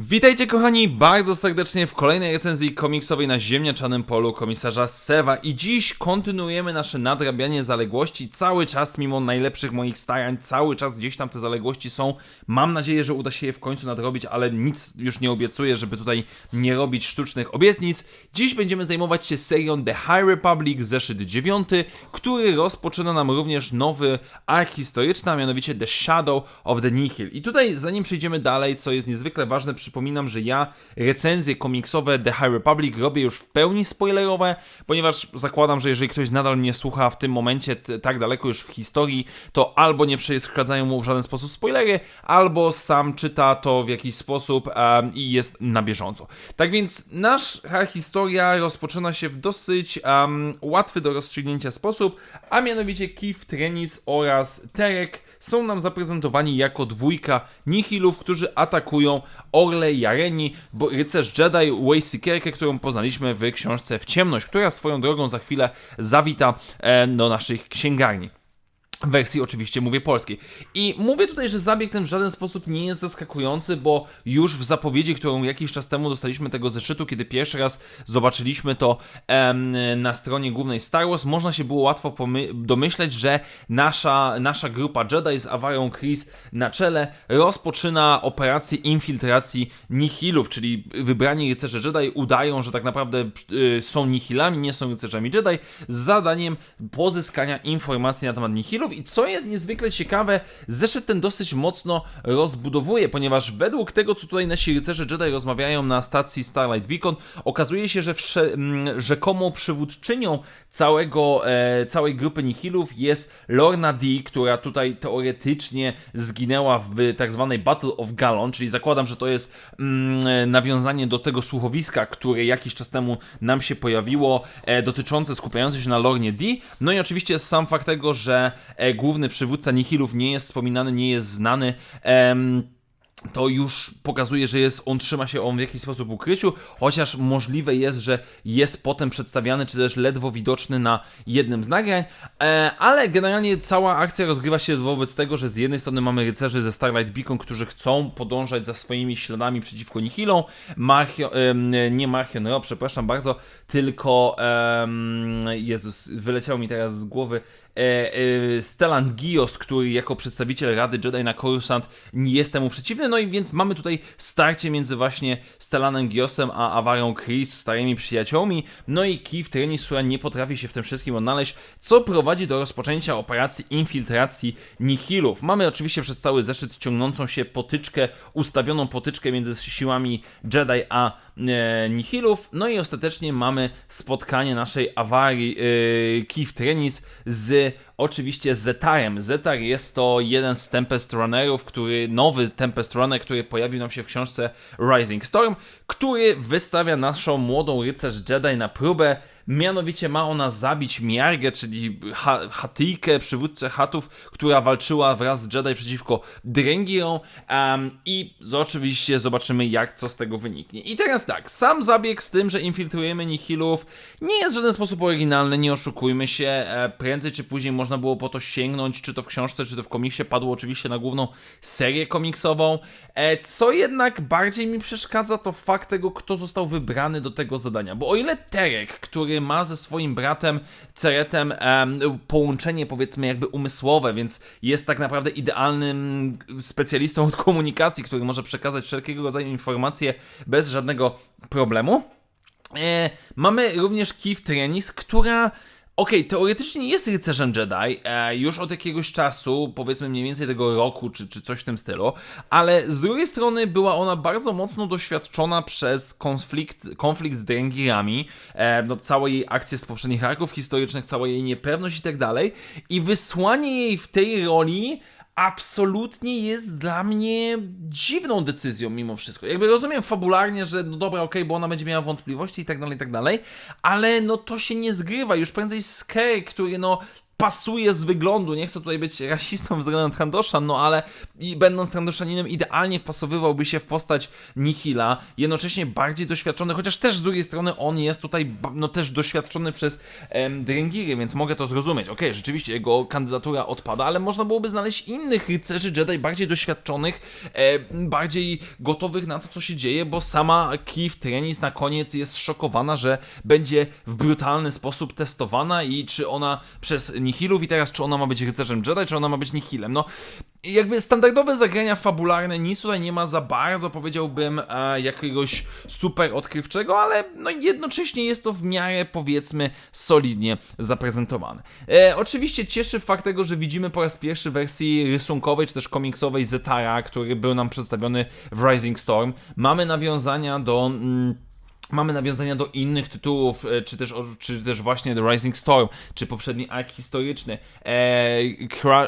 Witajcie kochani bardzo serdecznie w kolejnej recenzji komiksowej na ziemniaczanym polu komisarza Sewa i dziś kontynuujemy nasze nadrabianie zaległości cały czas mimo najlepszych moich starań, cały czas gdzieś tam te zaległości są. Mam nadzieję, że uda się je w końcu nadrobić, ale nic już nie obiecuję, żeby tutaj nie robić sztucznych obietnic. Dziś będziemy zajmować się serią The High Republic, zeszyt 9, który rozpoczyna nam również nowy ark historyczny, a mianowicie The Shadow of the Nihil. I tutaj zanim przejdziemy dalej, co jest niezwykle ważne, przypominam, że ja recenzje komiksowe The High Republic robię już w pełni spoilerowe, ponieważ zakładam, że jeżeli ktoś nadal mnie słucha w tym momencie tak daleko już w historii, to albo nie przeszkadzają mu w żaden sposób spoilery, albo sam czyta to w jakiś sposób em, i jest na bieżąco. Tak więc nasza historia rozpoczyna się w dosyć em, łatwy do rozstrzygnięcia sposób, a mianowicie Keith Trenis oraz Terek są nam zaprezentowani jako dwójka nihilów, którzy atakują Jareni, bo rycerz Jedi Wayseekerkę, którą poznaliśmy w książce W ciemność, która swoją drogą za chwilę zawita e, do naszych księgarni. Wersji oczywiście mówię polskiej. I mówię tutaj, że zabieg ten w żaden sposób nie jest zaskakujący, bo już w zapowiedzi, którą jakiś czas temu dostaliśmy tego zeszytu, kiedy pierwszy raz zobaczyliśmy to em, na stronie głównej Star Wars, można się było łatwo domyśleć, że nasza, nasza grupa Jedi z Awarą Chris na czele rozpoczyna operację infiltracji nihilów, czyli wybrani rycerze Jedi udają, że tak naprawdę y, są nihilami, nie są rycerzami Jedi, z zadaniem pozyskania informacji na temat nihilów i co jest niezwykle ciekawe, zeszyt ten dosyć mocno rozbudowuje, ponieważ według tego, co tutaj nasi rycerze Jedi rozmawiają na stacji Starlight Beacon, okazuje się, że mm, rzekomą przywódczynią całego, e, całej grupy nihilów jest Lorna D, która tutaj teoretycznie zginęła w tak zwanej Battle of Gallon, czyli zakładam, że to jest mm, nawiązanie do tego słuchowiska, które jakiś czas temu nam się pojawiło, e, dotyczące, skupiające się na Lornie D. No i oczywiście sam fakt tego, że główny przywódca nihilów nie jest wspominany, nie jest znany. to już pokazuje, że jest, on trzyma się on w jakiś sposób ukryciu, chociaż możliwe jest, że jest potem przedstawiany, czy też ledwo widoczny na jednym z nagrań, e, ale generalnie cała akcja rozgrywa się wobec tego, że z jednej strony mamy rycerzy ze Starlight Beacon, którzy chcą podążać za swoimi śladami przeciwko Nihilom, nie Marchion Ro, przepraszam bardzo, tylko Jezus, wyleciało mi teraz z głowy e, e, Stellan Gios, który jako przedstawiciel Rady Jedi na Coruscant nie jest temu przeciwny, no i więc mamy tutaj starcie między właśnie Stellanem Giosem a Awarą Chris, starymi przyjaciółmi, no i Keith Trenis, która nie potrafi się w tym wszystkim odnaleźć, co prowadzi do rozpoczęcia operacji infiltracji Nihilów. Mamy oczywiście przez cały zeszyt ciągnącą się potyczkę, ustawioną potyczkę między siłami Jedi a e, Nihilów, no i ostatecznie mamy spotkanie naszej awarii e, Keith Trenis z oczywiście Zetarem. Zetar jest to jeden z Tempest Runnerów, który, nowy Tempest Runner, który pojawił nam się w książce Rising Storm, który wystawia naszą młodą rycerz Jedi na próbę. Mianowicie ma ona zabić Miargę, czyli ha Hatyjkę, przywódcę Hatów, która walczyła wraz z Jedi przeciwko Drengirom um, i oczywiście zobaczymy jak, co z tego wyniknie. I teraz tak, sam zabieg z tym, że infiltrujemy Nihilów nie jest w żaden sposób oryginalny, nie oszukujmy się, e, prędzej czy później można było po to sięgnąć, czy to w książce, czy to w komiksie, padło oczywiście na główną serię komiksową, e, co jednak bardziej mi przeszkadza to fakt tego, kto został wybrany do tego zadania, bo o ile Terek, który ma ze swoim bratem Ceretem em, połączenie powiedzmy jakby umysłowe, więc jest tak naprawdę idealnym specjalistą od komunikacji, który może przekazać wszelkiego rodzaju informacje bez żadnego problemu, E, mamy również Keith Trenis, która. Okej, teoretycznie jest rycerzem Jedi e, już od jakiegoś czasu, powiedzmy mniej więcej tego roku, czy, czy coś w tym stylu, ale z drugiej strony była ona bardzo mocno doświadczona przez konflikt, konflikt z Drengirami, e, no, całe jej akcje z poprzednich arków historycznych, cała jej niepewność i tak dalej, i wysłanie jej w tej roli absolutnie jest dla mnie dziwną decyzją mimo wszystko. Jakby rozumiem fabularnie, że no dobra, okej, bo ona będzie miała wątpliwości i tak dalej, i tak dalej, ale no to się nie zgrywa. Już prędzej Skerry, który no pasuje z wyglądu, nie chcę tutaj być rasistą względem Trandosza, no ale i będąc Trandoszaninem idealnie wpasowywałby się w postać Nihila, jednocześnie bardziej doświadczony, chociaż też z drugiej strony on jest tutaj no też doświadczony przez em, więc mogę to zrozumieć. Okej, rzeczywiście jego kandydatura odpada, ale można byłoby znaleźć innych rycerzy Jedi bardziej doświadczonych, e, bardziej gotowych na to, co się dzieje, bo sama Keith Trenis na koniec jest szokowana, że będzie w brutalny sposób testowana i czy ona przez Nihilów i teraz czy ona ma być rycerzem Jedi, czy ona ma być Nihilem. No, jakby standardowe zagrania fabularne, nic tutaj nie ma za bardzo, powiedziałbym, e, jakiegoś super odkrywczego, ale no jednocześnie jest to w miarę, powiedzmy, solidnie zaprezentowane. E, oczywiście cieszy fakt tego, że widzimy po raz pierwszy wersji rysunkowej, czy też komiksowej Zetara, który był nam przedstawiony w Rising Storm. Mamy nawiązania do... Mm, Mamy nawiązania do innych tytułów, e, czy też, czy też właśnie The Rising Storm, czy poprzedni ark historyczny. E,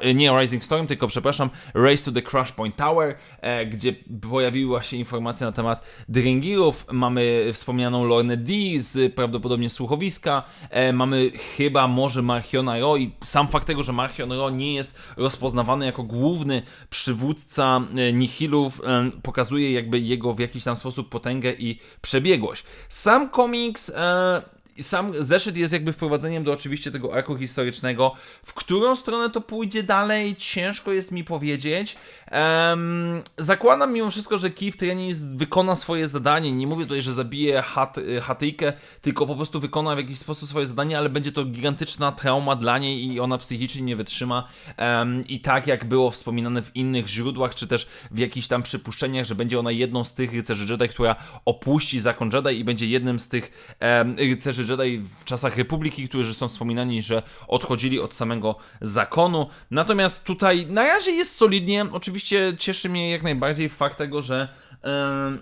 e, nie Rising Storm, tylko przepraszam, Race to the Crash Point Tower, e, gdzie pojawiła się informacja na temat Dringirów. Mamy wspomnianą Lorne D z prawdopodobnie słuchowiska. E, mamy chyba może Marchiona Ro i sam fakt tego, że Marchion Ro nie jest rozpoznawany jako główny przywódca e, Nihilów, e, pokazuje jakby jego w jakiś tam sposób potęgę i przebiegłość. Sam komiks, e, sam zeszyt jest jakby wprowadzeniem do oczywiście tego arku historycznego. W którą stronę to pójdzie dalej, ciężko jest mi powiedzieć. Em, zakładam mimo wszystko, że Keith Trenis wykona swoje zadanie. Nie mówię tutaj, że zabije hat, Hatyjkę, tylko po prostu wykona w jakiś sposób swoje zadanie, ale będzie to gigantyczna trauma dla niej i ona psychicznie nie wytrzyma. Em, I tak jak było wspominane w innych źródłach, czy też w jakichś tam przypuszczeniach, że będzie ona jedną z tych rycerzy Jedi, która opuści zakon Jedi i będzie jednym z tych em, rycerzy Jedi w czasach Republiki, którzy są wspominani, że odchodzili od samego zakonu. Natomiast tutaj na razie jest solidnie. Oczywiście cieszy mnie jak najbardziej fakt tego, że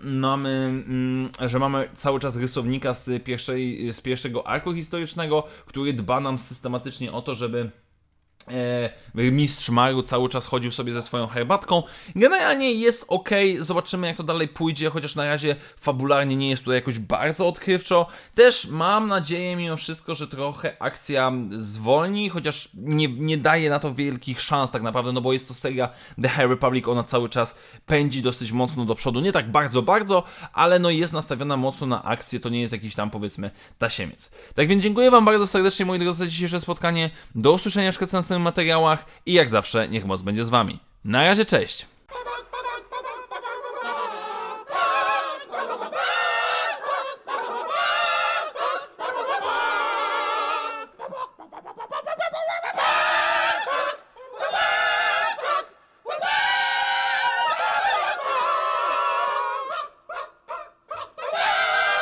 mamy, mm, że mamy cały czas rysownika z, pierwszej, z pierwszego arku historycznego, który dba nam systematycznie o to, żeby mistrz Maru cały czas chodził sobie ze swoją herbatką. Generalnie jest ok, zobaczymy jak to dalej pójdzie, chociaż na razie fabularnie nie jest tutaj jakoś bardzo odkrywczo. Też mam nadzieję mimo wszystko, że trochę akcja zwolni, chociaż nie, nie daje na to wielkich szans tak naprawdę, no bo jest to seria The High Republic, ona cały czas pędzi dosyć mocno do przodu, nie tak bardzo, bardzo, ale no jest nastawiona mocno na akcję, to nie jest jakiś tam powiedzmy tasiemiec. Tak więc dziękuję Wam bardzo serdecznie moi drodzy za dzisiejsze spotkanie, do usłyszenia w następnych materiałach i jak zawsze niech moc będzie z Wami. Na razie, cześć!